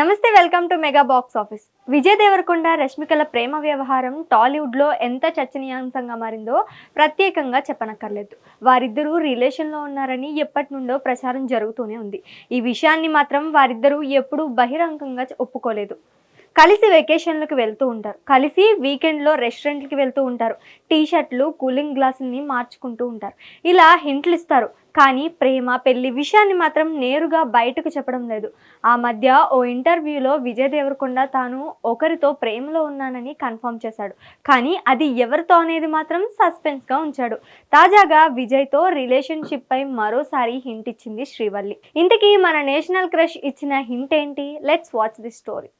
నమస్తే welcome to mega box office. Vijay Deverakonda రష్మికల ప్రేమ వ్యవహారం టాలీవుడ్లో ఎంత చర్చనీయాంశంగా మారిందో ప్రత్యేకంగా చెప్పనక్కర్లేదు. వారిద్దరూ రిలేషన్లో ఉన్నారని ఎప్పటి నుండో ప్రచారం జరుగుతూనే ఉంది. ఈ విషయాన్ని మాత్రం వారిద్దరూ ఎప్పుడూ బహిరంగంగా ఒప్పుకోలేదు. కలిసి వెకేషన్లకు వెళ్తూ ఉంటారు. కలిసి వీకెండ్లో రెస్టారెంట్కి వెళ్తూ ఉంటారు. టీ షర్ట్లు కూలింగ్ గ్లాసుల్ని మార్చుకుంటూ ఉంటారు. ఇలా హింట్లు ఇస్తారు. కానీ ప్రేమ పెళ్ళి విషయాన్ని మాత్రం నేరుగా బయటకు చెప్పడం లేదు. ఆ మధ్య ఓ ఇంటర్వ్యూలో విజయ్ దేవరకొండ తాను ఒకరితో ప్రేమలో ఉన్నానని కన్ఫర్మ్ చేశాడు. కానీ అది ఎవరితో అనేది మాత్రం సస్పెన్స్గా ఉంచాడు. తాజాగా విజయ్తో రిలేషన్షిప్ పై మరోసారి హింట్ ఇచ్చింది శ్రీవల్లి. ఇంతకీ మన నేషనల్ క్రష్ ఇచ్చిన హింట్ ఏంటి? Let's watch the story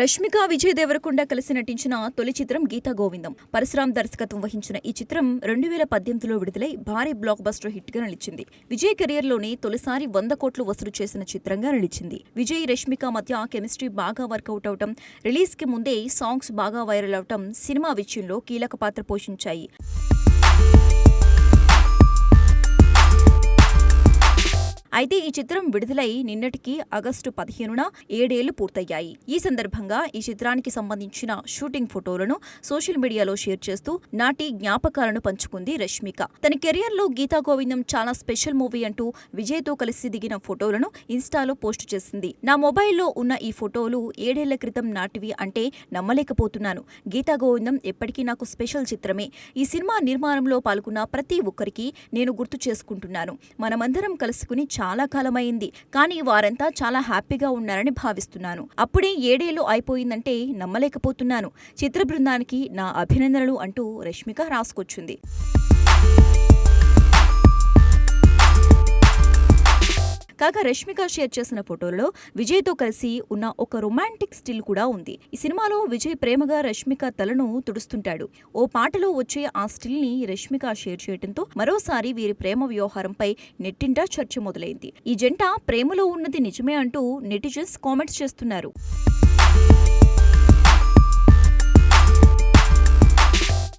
Rashmika Vijay Deverakonda కలిసి నటించిన తొలి చిత్రం గీతా గోవిందం. పరశురామ్ దర్శకత్వం వహించిన ఈ చిత్రం రెండు వేల పద్దెనిమిదిలో విడుదలై భారీ బ్లాక్ బస్టర్ హిట్గా నిలిచింది. విజయ్ కెరియర్లోనే తొలిసారి వంద కోట్లు వసూలు చేసిన చిత్రంగా నిలిచింది. విజయ్ రష్మిక మధ్య కెమిస్ట్రీ బాగా వర్కౌట్ అవటం రిలీజ్కి ముందే సాంగ్స్ బాగా వైరల్ అవటం సినిమా విషయంలో కీలక పాత్ర పోషించాయి. అయితే ఈ చిత్రం విడుదలై నిన్నటికి ఆగస్టు పదిహేనున ఏడేళ్ళు పూర్తయ్యాయి. ఈ సందర్భంగా ఈ చిత్రానికి సంబంధించిన షూటింగ్ ఫోటోలను సోషల్ మీడియాలో షేర్ చేస్తూ నాటి జ్ఞాపకాలను పంచుకుంది రష్మిక. తన కెరియర్లో గీతా గోవిందం చాలా స్పెషల్ మూవీ అంటూ విజయ్తో కలిసి దిగిన ఫోటోలను ఇన్స్టాలో పోస్టు చేసింది. నా మొబైల్లో ఉన్న ఈ ఫోటోలు ఏడేళ్ళ క్రితం నాటివి అంటే నమ్మలేకపోతున్నాను. గీతా గోవిందం ఎప్పటికీ నాకు స్పెషల్ చిత్రమే. ఈ సినిమా నిర్మాణంలో పాల్గొన్న ప్రతి ఒక్కరికి నేను గుర్తు చేసుకుంటున్నాను. మనమందరం కలుసుకుని చాలా కాలమైంది. కానీ వారంతా చాలా హ్యాపీగా ఉన్నారని భావిస్తున్నాను. అప్పుడే ఏడేళ్ళు అయిపోయిందంటే నమ్మలేకపోతున్నాను. చిత్ర బృందానికి నా అభినందనలు అంటూ రష్మిక రాసుకొచ్చింది. కాగా రష్మిక షేర్ చేసిన ఫోటోలలో విజయ్తో కలిసి ఉన్న ఒక రొమాంటిక్ స్టిల్ కూడా ఉంది. ఈ సినిమాలో విజయ్ ప్రేమగా రష్మిక తలను తుడుస్తుంటాడు. ఓ పాటలో వచ్చే ఆ స్టిల్ని రష్మిక షేర్ చేయడంతో మరోసారి వీరి ప్రేమ వ్యవహారంపై నెట్టింటా చర్చ మొదలైంది. ఈ జంట ప్రేమలో ఉన్నది నిజమే అంటూ నెటిజన్స్ కామెంట్స్ చేస్తున్నారు.